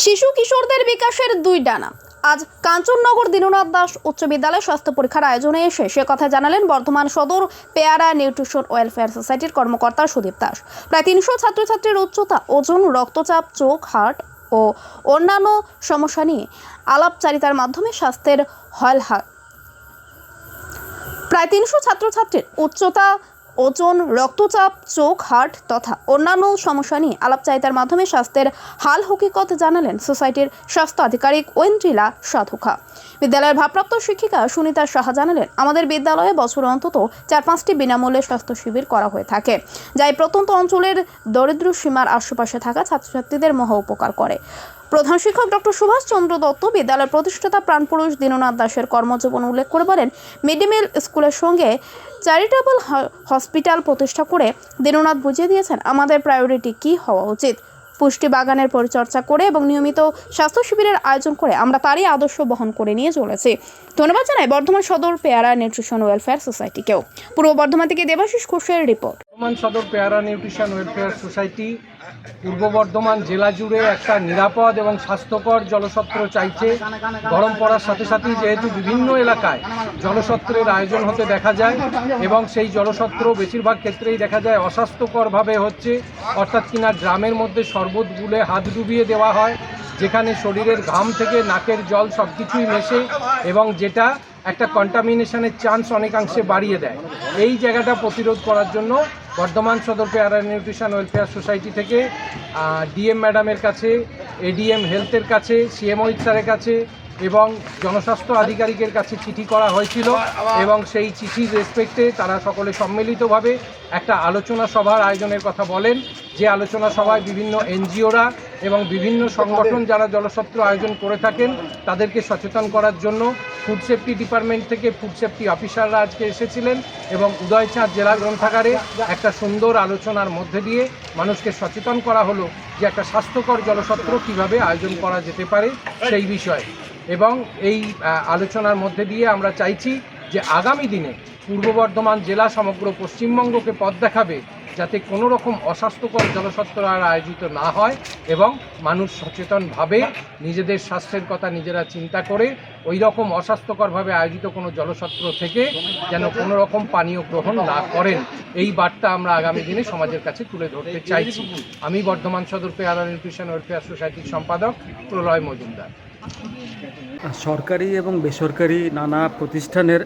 শিশু কিশোরদের বিকাশের দুই ডানা। আজ কাঞ্চননগর দীননাথ দাস উচ্চ বিদ্যালয়ে স্বাস্থ্য পরীক্ষার আয়োজনে এসে সে কথা জানালেন বর্ধমান সদর পেয়ারা নিউট্রিশন ওয়েলফেয়ার সোসাইটির কর্মকর্তা সুদীপ দাস। প্রায় তিনশো ছাত্রছাত্রীর উচ্চতা, ওজন, রক্তচাপ, চোখ, হার্ট ও অন্যান্য সমস্যা নিয়ে আলাপচারিতার মাধ্যমে স্বাস্থ্যের হলহাট প্রায় তিনশো ছাত্রছাত্রীর উচ্চতা ওজন, রক্তচাপ, চোখ, হার্ট তথা অন্যান্য সমস্যা নিয়ে আলাপচারিতার মাধ্যমে স্বাস্থ্যের হাল হকিকত জানালেন সোসাইটির স্বাস্থ্য আধিকারিক ঐন্দ্রিলা সাধুখা। বিদ্যালয়ের ভারপ্রাপ্ত শিক্ষিকা সুনিতা সাহা জানালেন, আমাদের বিদ্যালয়ে বছর অন্তত চার পাঁচটি বিনামূল্যে স্বাস্থ্য শিবির করা হয়ে থাকে, যা এই প্রত্যন্ত অঞ্চলের দরিদ্র সীমার আশেপাশে থাকা ছাত্রছাত্রীদের মহা উপকার করে। প্রধান শিক্ষক ডক্টর সুভাষ চন্দ্র দত্ত বিদ্যালয়ের প্রতিষ্ঠাতা প্রাণপুরুষ দীননাথ দাসের কর্মজীবন উল্লেখ করে বলেন মিড ডে মিল স্কুলের সঙ্গে চ্যারিটেবল হসপিটাল প্রতিষ্ঠা করে দীননাথ বুঝিয়ে দিয়েছেন আমাদের প্রায়োরিটি কী হওয়া উচিত। পুষ্টি বাগানের পরিচর্যা করে এবং নিয়মিত স্বাস্থ্য শিবিরের আয়োজন করে আমরা তারই আদর্শ বহন করে নিয়ে চলেছি। ধন্যবাদ জানাই বর্ধমান সদর পেয়ারা নিউট্রিশন ওয়েলফেয়ার সোসাইটিকেও। পূর্ব বর্ধমান থেকে দেবাশিস ঘোষের রিপোর্ট। বর্ধমান সদর পেয়ারা নিউট্রিশন ওয়েলফেয়ার সোসাইটি, পূর্ব বর্ধমান জেলা জুড়ে একটা নিরাপদ এবং স্বাস্থ্যকর জলসত্র চাইছে। গরম পড়ার সাথে সাথেই যেহেতু বিভিন্ন এলাকায় জলসত্রের আয়োজন হতে দেখা যায় এবং সেই জলসত্র বেশিরভাগ ক্ষেত্রেই দেখা যায় অস্বাস্থ্যকরভাবে হচ্ছে, অর্থাৎ কিনা ড্রামের মধ্যে শরবত গুলে হাত ডুবিয়ে দেওয়া হয়, যেখানে শরীরের ঘাম থেকে নাকের জল সব কিছুই মেশে এবং যেটা একটা কন্টামিনেশনের চান্স অনেকাংশে বাড়িয়ে দেয়। এই জায়গাটা প্রতিরোধ করার জন্য বর্ধমান সদর পেয়ারা নিউট্রিশন ওয়েলফেয়ার সোসাইটি থেকে ডিএম ম্যাডামের কাছে, এডিএম হেলথের কাছে সিএমও স্যারের কাছে এবং জনস্বাস্থ্য আধিকারিকের কাছে চিঠি করা হয়েছিল এবং সেই চিঠির রেসপেক্টে তারা সকলে সম্মিলিতভাবে একটা আলোচনা সভার আয়োজনের কথা বলেন। যে আলোচনা সভায় বিভিন্ন এনজিওরা এবং বিভিন্ন সংগঠন যারা জলসত্র আয়োজন করে থাকেন, তাদেরকে সচেতন করার জন্য ফুড সেফটি ডিপার্টমেন্ট থেকে ফুড সেফটি অফিসাররা আজকে এসেছিলেন এবং উদয়চাঁদ জেলা গ্রন্থাগারে একটা সুন্দর আলোচনার মধ্যে দিয়ে মানুষকে সচেতন করা হলো যে একটা স্বাস্থ্যকর জলসত্র কীভাবে আয়োজন করা যেতে পারে সেই বিষয়ে। এবং এই আলোচনার মধ্যে দিয়ে আমরা চাইছি যে আগামী দিনে পূর্ব বর্ধমান জেলা সমগ্র পশ্চিমবঙ্গকে পথ দেখাবে যাতে কোনো রকম অস্বাস্থ্যকর জলসত্র আর আয়োজিত না হয় এবং মানুষ সচেতনভাবে নিজেদের স্বাস্থ্যের কথা নিজেরা চিন্তা করে ওই রকম অস্বাস্থ্যকরভাবে আয়োজিত কোনো জলসত্র থেকে যেন কোনো রকম পানীয় গ্রহণ না করেন। এই বার্তা আমরা আগামী দিনে সমাজের কাছে তুলে ধরতে চাইছি। আমি বর্ধমান সদর পেয়ারা নিউট্রিশন ওয়েলফেয়ার সোসাইটির সম্পাদক প্রলয় মজুমদার। সরকারি এবং বেসরকারি নানা প্রতিষ্ঠানের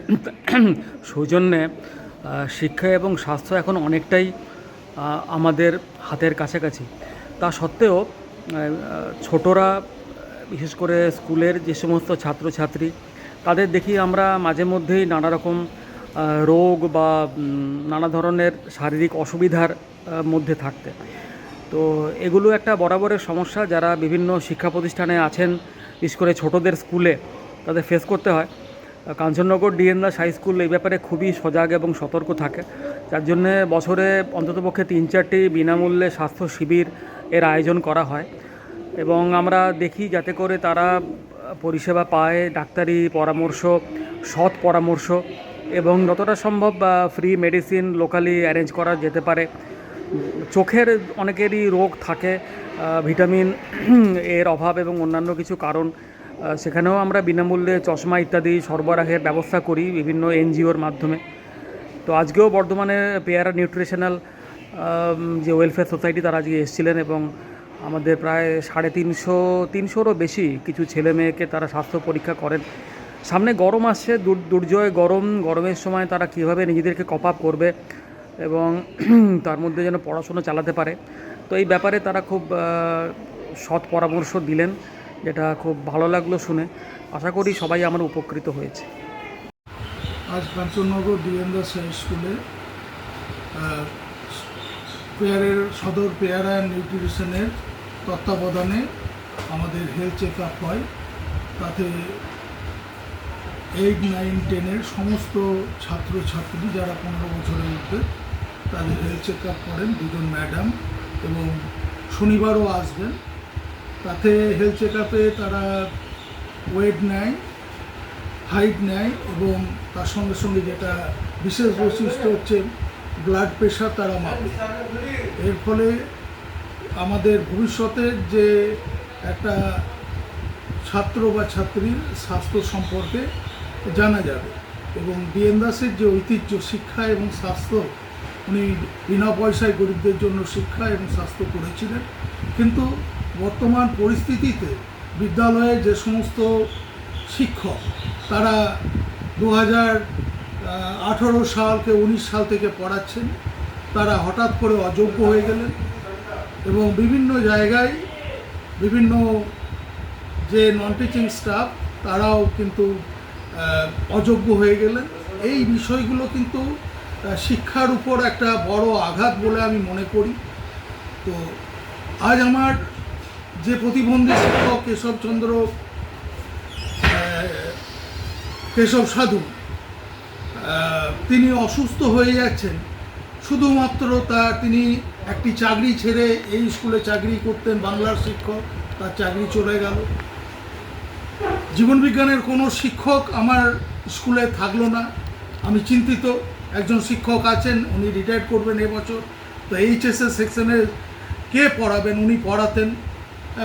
সৌজন্যে শিক্ষা এবং স্বাস্থ্য এখন অনেকটাই আমাদের হাতের কাছাকাছি। তা সত্ত্বেও ছোটরা, বিশেষ করে স্কুলের যে সমস্ত ছাত্রছাত্রী, তাদের দেখি আমরা মাঝে মধ্যেই নানা রকম রোগ বা নানা ধরনের শারীরিক অসুবিধার মধ্যে থাকতে। তো এগুলো একটা বরাবরের সমস্যা যারা বিভিন্ন শিক্ষা প্রতিষ্ঠানে আছেন, বিশেষ করে ছোটদের স্কুলে, তাদের ফেস করতে হয়। Kanchannagar DN Das high school এই ব্যাপারে খুবই সজাগ এবং সতর্ক থাকে। যার জন্যে বছরে অন্ততপক্ষে তিন চারটি বিনামূল্যে স্বাস্থ্য শিবির এর আয়োজন করা হয়। এবং আমরা দেখি যাতে করে তারা পরিষেবা পায়, ডাক্তারি পরামর্শ, সৎ পরামর্শ এবং যতটা সম্ভব ফ্রি মেডিসিন লোকালি অ্যারেঞ্জ করা যেতে পারে। চোখের অনেকেরই রোগ থাকে ভিটামিন এর অভাব এবং অন্যান্য কিছু কারণ সেখানেও আমরা বিনামূল্যে চশমা ইত্যাদি সরবরাহের ব্যবস্থা করি বিভিন্ন এনজিওর মাধ্যমে। তো আজকেও বর্ধমানে পেয়ারা নিউট্রিশনাল যে ওয়েলফেয়ার সোসাইটি তারা আজকে এসেছিলেন এবং আমাদের প্রায় সাড়ে তিনশো, তিনশোরও বেশি কিছু ছেলে মেয়েকে তারা স্বাস্থ্য পরীক্ষা করেন। সামনে গরম আসছে, দুর- দুর্জয় গরম, গরমের সময় তারা কীভাবে নিজেদেরকে কপ আপ করবে এবং তার মধ্যে যেন পড়াশোনা চালাতে পারে। তো এই ব্যাপারে তারা খুব সৎ পরামর্শ দিলেন। যেটা খুব ভালো লাগল শুনে। আশা করি সবাই আমার উপকৃত হয়েছে। আজ কাঞ্চননগর ডিএনদাস হাই স্কুলে পেয়ারের সদর পেয়ারা নিউট্রিশনের তত্ত্বাবধানে আমাদের হেলথ চেক আপ হয়। তাতে এইট, নাইন, টেনের সমস্ত ছাত্রছাত্রী যারা পনেরো বছরের মধ্যে তাদের হেলথ চেক আপ করেন দুজন ম্যাডাম এবং শনিবারও আসবেন। তাতে হেলথ চেক আপে তারা ওয়েট নেয় হাইট নেয় এবং তার সঙ্গে সঙ্গে যেটা বিশেষ বৈশিষ্ট্য হচ্ছে ব্লাড প্রেশার তারা মাপে। এর ফলে আমাদের ভবিষ্যতের যে একটা ছাত্র বা ছাত্রীর স্বাস্থ্য সম্পর্কে জানা যাবে এবং ডিএন দাসের যে ঐতিহ্য, শিক্ষা এবং স্বাস্থ্য, উনি বিনা পয়সায় গরিবদের জন্য শিক্ষা এবং স্বাস্থ্য করেছিলেন। কিন্তু বর্তমান পরিস্থিতিতে বিদ্যালয়ে যে সমস্ত শিক্ষক, তারা দু হাজার আঠারো সালকে উনিশ সাল থেকে পড়াচ্ছেন। তারা হঠাৎ করে অযোগ্য হয়ে গেলেন এবং বিভিন্ন জায়গায় বিভিন্ন যে নন টিচিং স্টাফ তারাও কিন্তু অযোগ্য হয়ে গেলেন। এই বিষয়গুলো কিন্তু শিক্ষার উপর একটা বড় আঘাত বলে আমি মনে করি। তো আজ আমার যে প্রতিবন্ধী শিক্ষক কেশবচন্দ্র কেশব সাধু তিনি অসুস্থ হয়ে যাচ্ছেন। শুধুমাত্র তা তিনি একটি চাকরি ছেড়ে এই স্কুলে চাকরি করতেন, বাংলার শিক্ষক, তার চাকরি চলে গেল। জীবনবিজ্ঞানের কোনো শিক্ষক আমার স্কুলে থাকল না। আমি চিন্তিত, একজন শিক্ষক আছেন, উনি রিটায়ার করবেন এবছর তো এইচএসএস সেকশনে কে পড়াবেন? উনি পড়াতেন।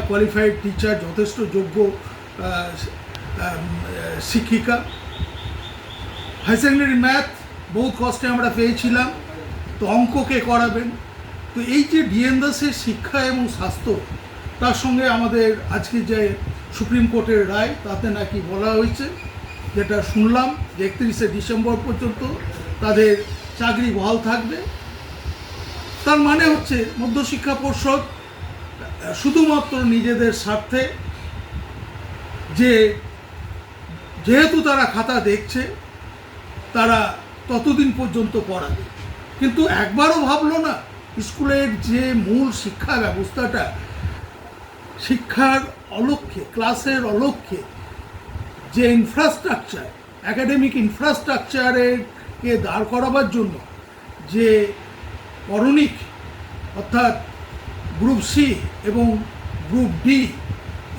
কোয়ালিফাইড টিচার যথেষ্ট যোগ্য শিক্ষিকা। হাই সেকেন্ডারি ম্যাথ বহু কষ্টে আমরা পেয়েছিলাম, তো অঙ্ক কে করাবেন। তো এই যে ডিএন দাসের শিক্ষা এবং স্বাস্থ্য, তার সঙ্গে আমাদের আজকে যে সুপ্রিম কোর্টের রায়, তাতে নাকি বলা হয়েছে, যেটা শুনলাম যে একত্রিশে ডিসেম্বর পর্যন্ত তাদের চাকরি বহাল থাকবে। তার মানে হচ্ছে মধ্যশিক্ষা পর্ষদ শুধুমাত্র নিজেদের স্বার্থে যে যেহেতু তারা খাতা দেখছে, তারা ততদিন পর্যন্ত পড়াবে কিন্তু একবারও ভাবলো না, স্কুলের যে মূল শিক্ষা ব্যবস্থাটা, শিক্ষার অলক্ষ্যে, ক্লাসের অলক্ষ্যে যে ইনফ্রাস্ট্রাকচার একাডেমিক ইনফ্রাস্ট্রাকচারকে দাঁড় করাবার জন্য যে করণিক অর্থাৎ গ্রুপ সি এবং গ্রুপ ডি,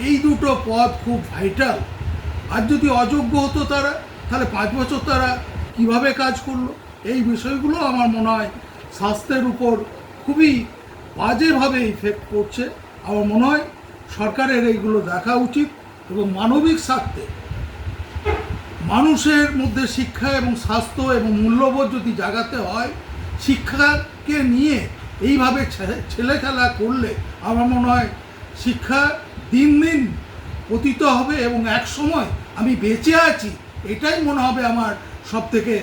এই দুটো পদ খুব ভাইটাল আর যদি অযোগ্য হতো তারা, তাহলে পাঁচ বছর তারা কীভাবে কাজ করল? এই বিষয়গুলো আমার মনে হয় স্বাস্থ্যের উপর খুবই বাজেভাবে ইফেক্ট করছে। আমার মনে হয় সরকারের এইগুলো দেখা উচিত এবং মানবিক স্বার্থে। মানুষের মধ্যে শিক্ষা এবং স্বাস্থ্য এবং মূল্যবোধ যদি জাগাতে হয়, শিক্ষাকে নিয়ে এইভাবে ছেলে খেলা করলে আমার মনে হয় শিক্ষা দিন দিন পতিত হবে এবং এক সময় আমি বেঁচে আছি, এটাই মনে হবে আমার সব থেকে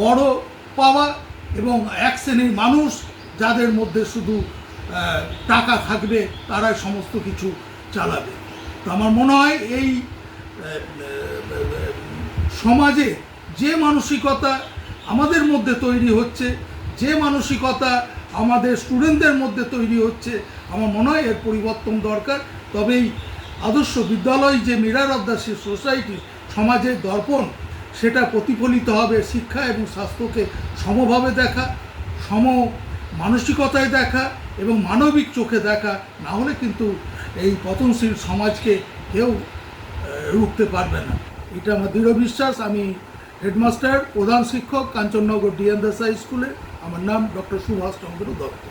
বড় পাওয়া এবং এক শ্রেণির মানুষ যাদের মধ্যে শুধু টাকা থাকবে তারাই সমস্ত কিছু চালাবে। তো আমার মনে হয় এই সমাজে যে মানসিকতা আমাদের মধ্যে তৈরি হচ্ছে, যে মানসিকতা আমাদের স্টুডেন্টদের মধ্যে তৈরি হচ্ছে। আমার মনে হয় এর পরিবর্তন দরকার। তবেই আদর্শ বিদ্যালয় যে মিরার অফ দ্য সোসাইটি, সমাজের দর্পণ, সেটা প্রতিফলিত হবে শিক্ষা এবং স্বাস্থ্যকে সমভাবে দেখা, সম মানসিকতায় দেখা এবং মানবিক চোখে দেখা। না হলে কিন্তু এই পতনশীল সমাজকে কেউ রুখতে পারবে না। এটা আমার দৃঢ় বিশ্বাস। আমি হেডমাস্টার, প্রধান শিক্ষক কাঞ্চননগর ডিএন দেসাই স্কুলে। আমার নাম ডক্টর সুভাষ চন্দ্র দত্ত।